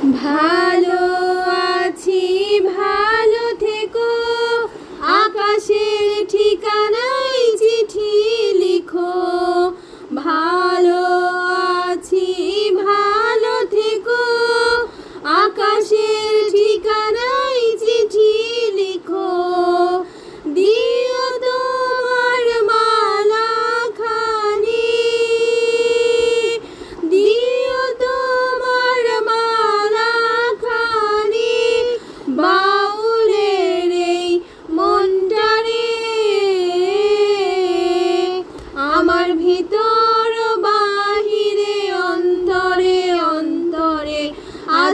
ভা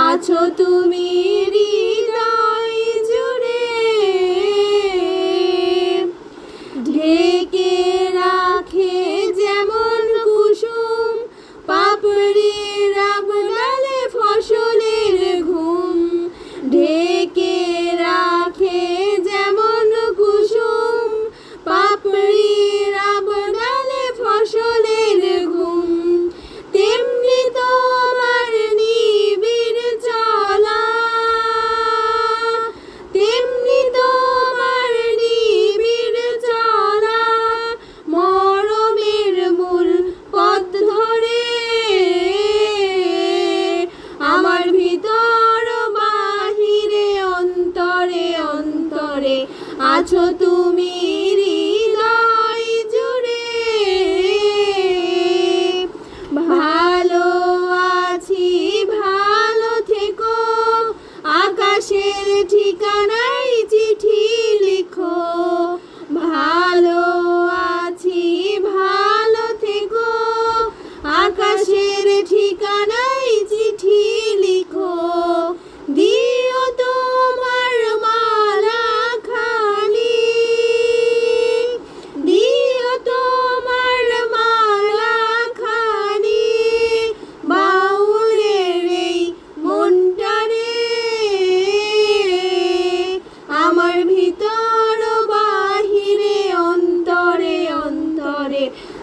আছো তুমি আছো তুমি ভালো আছি ভালো থেকো। আকাশের ঠিকানা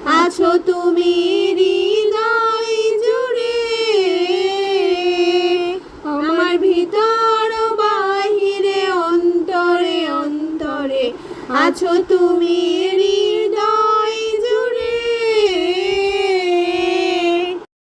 আছো তুমি আমার বাহিরে অন্তরে অন্তরে আছো তুমি